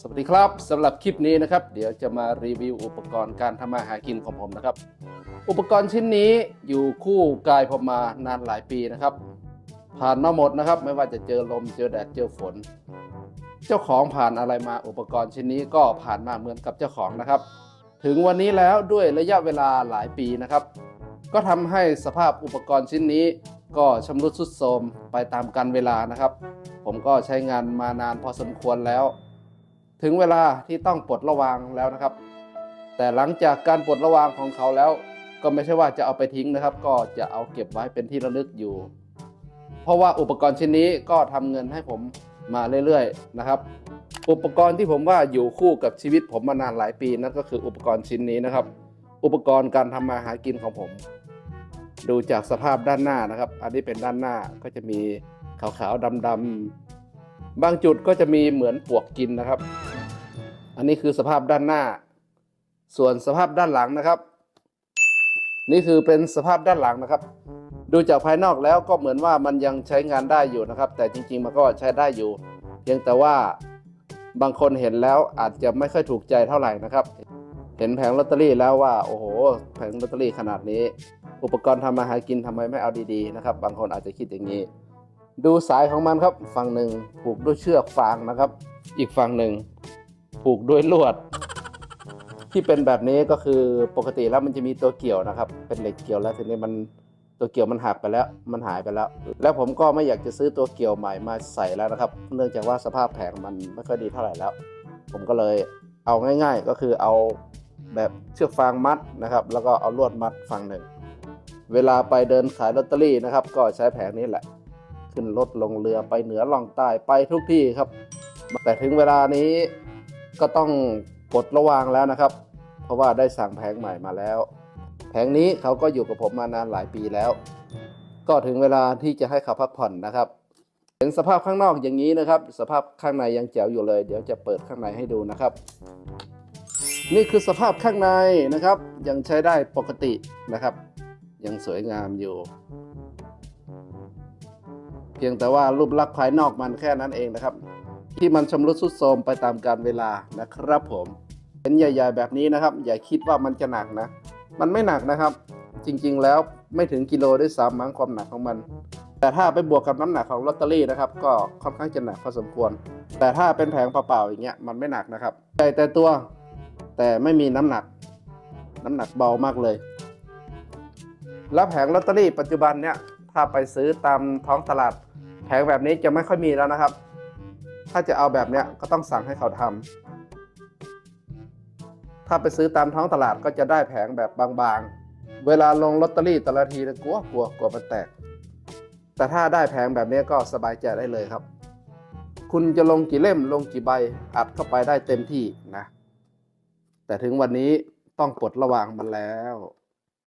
สวัสดีครับสำหรับคลิปนี้นะครับ เดี๋ยวจะมารีวิวอุปกรณ์การทำมาหากินของผมนะครับ อุปกรณ์ชิ้นนี้อยู่คู่กายผมมานานหลายปีนะครับ ผ่านมาหมดนะครับ ไม่ว่าจะเจอลมเจอแดดเจอฝน เจ้าของผ่านอะไรมาอุปกรณ์ชิ้นนี้ก็ผ่านมาเหมือนกับเจ้าของนะครับ ถึงวันนี้แล้วด้วยระยะเวลาหลายปีนะครับ ก็ทำให้สภาพอุปกรณ์ชิ้นนี้ก็ชำรุดทรุดโทรมไปตามกาลเวลานะครับ ผมก็ใช้งานมานานพอสมควรแล้ว ถึงเวลาที่ต้องปลดระวางแล้วนะครับ แต่หลังจากการปลดระวางของเขาแล้ว ก็ไม่ใช่ว่าจะเอาไปทิ้งนะครับ ก็จะเอาเก็บไว้เป็นที่ระลึกอยู่ เพราะว่าอุปกรณ์ชิ้นนี้ก็ทำเงินให้ผมมาเรื่อยๆนะครับ อุปกรณ์ที่ผมว่าอยู่คู่กับชีวิตผมมานานหลายปีนั่นก็คืออุปกรณ์ชิ้นนี้นะครับ อุปกรณ์การทำมาหากินของผม ดูจากสภาพด้านหน้านะครับ อันนี้เป็นด้านหน้าก็จะมีขาวๆดำๆบางจุดก็จะมีเหมือนปวกกินนะครับ อันนี้คือสภาพด้านหน้า ส่วนสภาพด้านหลังนะครับ นี่คือเป็นสภาพด้านหลังนะครับ ดูจากภายนอกแล้วก็เหมือนว่ามันยังใช้งานได้อยู่นะครับ แต่จริงๆมันก็ใช้ได้อยู่ เพียงแต่ว่าบางคนเห็นแล้วอาจจะไม่ค่อยถูกใจเท่าไหร่นะครับ เห็นแผงลอตเตอรี่แล้วว่าโอ้โห แผงลอตเตอรี่ขนาดนี้ อุปกรณ์ทำมาหากินทำไมไม่เอาดีๆนะครับ บางคนอาจจะคิดอย่างนี้ ดูสายของมันครับ ฝั่งหนึ่งผูกด้วยเชือกฟางนะครับ อีกฝั่งหนึ่ง ผูกด้วยลวด ที่เป็นแบบนี้ก็คือปกติแล้วมันจะมีตัวเกี่ยวนะครับ เป็นเหล็กเกี่ยวแล้วทีนี้มันตัวเกี่ยวมันหักไปแล้วมันหายไปแล้ว แล้วผมก็ไม่อยากจะซื้อตัวเกี่ยวใหม่มาใส่แล้วนะครับ เนื่องจากว่าสภาพแผงมันไม่ค่อยดีเท่าไหร่แล้ว ผมก็เลยเอาง่าย ๆ ก็คือเอาแบบเชือกฟางมัดนะครับ แล้วก็เอาลวดมัดฝั่งหนึ่ง เวลาไปเดินขายลอตเตอรี่นะครับ ก็ใช้แผงนี้แหละ ขึ้นรถลงเรือไปเหนือล่องใต้ไปทุกที่ครับ แต่ถึงเวลานี้ ก็ต้องปลดระวางแล้วนะครับ เพราะว่าได้สั่งแผงใหม่มาแล้ว แผงนี้เขาก็อยู่กับผมมานานหลายปีแล้ว ก็ถึงเวลาที่จะให้เขาพักผ่อนนะครับเห็นสภาพข้างนอกอย่างนี้นะครับ สภาพข้างในยังแจ๋วอยู่เลย เดี๋ยวจะเปิดข้างในให้ดูนะครับ นี่คือสภาพข้างในนะครับ ยังใช้ได้ปกตินะครับ ยังสวยงามอยู่ เพียงแต่ว่ารูปลักษณ์ภายนอกมันแค่นั้นเองนะครับ ที่มันชำรุดทรุดโทรมไปตามกาลเวลานะครับผมเห็นใหญ่ๆแบบนี้นะครับ อย่าคิดว่ามันจะหนักนะ มันไม่หนักนะครับ จริงๆแล้วไม่ถึงกิโลด้วยซ้ำมั้งความหนักของมัน แต่ถ้าไปบวกกับน้ำหนักของลอตเตอรี่นะครับ ก็ค่อนข้างจะหนักพอสมควร แต่ถ้าเป็นแผงเปล่าๆอย่างเงี้ยมันไม่หนักนะครับใหญ่แต่ตัวแต่ไม่มีน้ำหนัก น้ำหนักเบามากเลย แล้วแผงลอตเตอรี่ปัจจุบันเนี่ยถ้าไปซื้อตามท้องตลาด แผงแบบนี้จะไม่ค่อยมีแล้วนะครับ ถ้าจะเอาแบบเนี้ยก็ต้องสั่งให้เขาทำถ้าไปซื้อตามท้องตลาดก็จะได้แผงแบบบางๆ เวลาลงลอตเตอรี่แต่ละทีกลัวกลัวกลัวมันแตก แต่ถ้าได้แผงแบบนี้ก็สบายใจได้เลยครับ คุณจะลงกี่เล่มลงกี่ใบอัดเข้าไปได้เต็มที่นะ แต่ถึงวันนี้ต้องปลดระวางมันแล้ว